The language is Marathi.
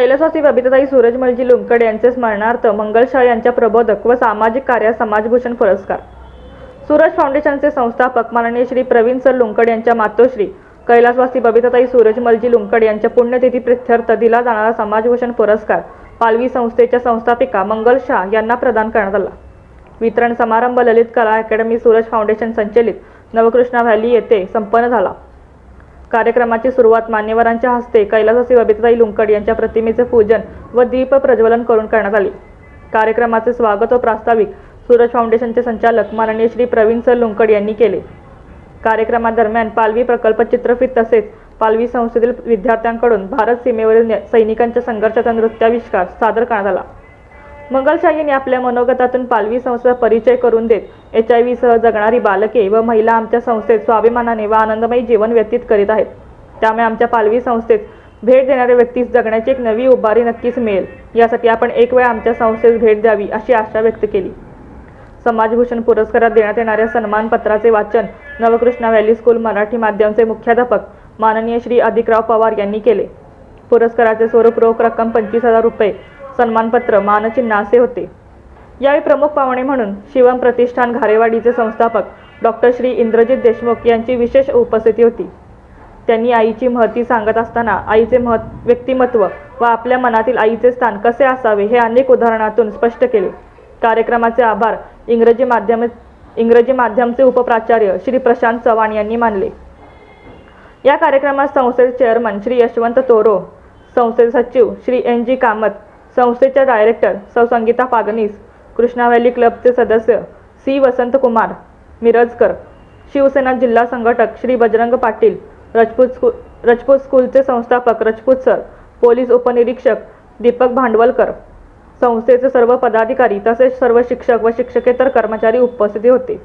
कैलासवासी बबिताताई सूरजमलजी लुंकड यांचे स्मरणार्थ मंगलशाह यांच्या प्रबोधक व सामाजिक कार्यात समाजभूषण पुरस्कार. सूरज फाउंडेशनचे संस्थापक माननीय श्री प्रवीण सर लुंकड यांच्या मातोश्री कैलासवासी बबिताताई सूरजमलजी लुंकड यांच्या पुण्यतिथी प्रित्यर्थ दिला जाणारा समाजभूषण पुरस्कार पालवी संस्थेच्या संस्थापिका मंगल शाह यांना प्रदान करण्यात आला. वितरण समारंभ ललित कला अकॅडमी सूरज फाउंडेशन संचलित नवकृष्णा व्हॅली येथे संपन्न झाला. कार्यक्रमाची सुरुवात मान्यवरांच्या हस्ते कैलासवासी बबिताई लुंकड यांच्या प्रतिमेचे पूजन व दीप प्रज्वलन करून करण्यात आले. कार्यक्रमाचे स्वागत व प्रास्ताविक सूरज फाउंडेशनचे संचालक माननीय श्री प्रवीण सर लुंकड यांनी केले. कार्यक्रमादरम्यान पालवी प्रकल्प चित्रफित तसेच पालवी संस्थेतील विद्यार्थ्यांकडून भारत सीमेवरील सैनिकांच्या संघर्षाचा नृत्याविष्कार सादर करण्यात आला. मंगलशाहीने आपल्या मनोगतातून पालवी संस्थेचा परिचय करून देत एच आय व्ही सह जगणारी बालके व महिला आमच्या संस्थेत स्वाभिमानाने व आनंदमयी जीवन व्यतीत करीत आहेत. त्यामुळे आमच्या पालवी संस्थेत भेट देणाऱ्या व्यक्तीस जगण्याची एक नवी उभारी नक्कीच मिळेल. यासाठी आपण एक वेळ आमच्या संस्थेस भेट द्यावी अशी आशा व्यक्त केली. समाजभूषण पुरस्कारात देण्यात येणाऱ्या सन्मानपत्राचे वाचन नवकृष्णा व्हॅली स्कूल मराठी माध्यमचे मुख्याध्यापक माननीय श्री अधिकराव पवार यांनी केले. पुरस्काराचे स्वरूप रोख रक्कम पंचवीस हजार रुपये सन्मानपत्र मानचिन्ह असे होते. यावेळी प्रमुख पाहुणे म्हणून शिवम प्रतिष्ठान घारेवाडीचे संस्थापक डॉक्टर श्री इंद्रजित देशमुख यांची विशेष उपस्थिती होती. त्यांनी आईची महती सांगत असताना आईचे महत् व्यक्तिमत्व व आपल्या मनातील आईचे स्थान कसे असावे हे अनेक उदाहरणातून स्पष्ट केले. कार्यक्रमाचे आभार इंग्रजी माध्यम इंग्रजी माध्यमचे उपप्राचार्य श्री प्रशांत चव्हाण यांनी मानले. या कार्यक्रमात संस्थेचे चेअरमन श्री यशवंत तोरो संस्थेचे सचिव श्री एन जी कामत संस्थेच्या डायरेक्टर सौ संगीता पागनीस कृष्णा व्हॅली क्लबचे सदस्य सी वसंत कुमार मिरजकर शिवसेना जिल्हा संघटक श्री बजरंग पाटील रजपूत स्कूल रजपूत स्कूलचे संस्थापक रजपूत सर पोलीस उपनिरीक्षक दीपक भांडवलकर. संस्थेचे सर्व पदाधिकारी तसेच सर्व शिक्षक व शिक्षकेतर कर्मचारी उपस्थित होते.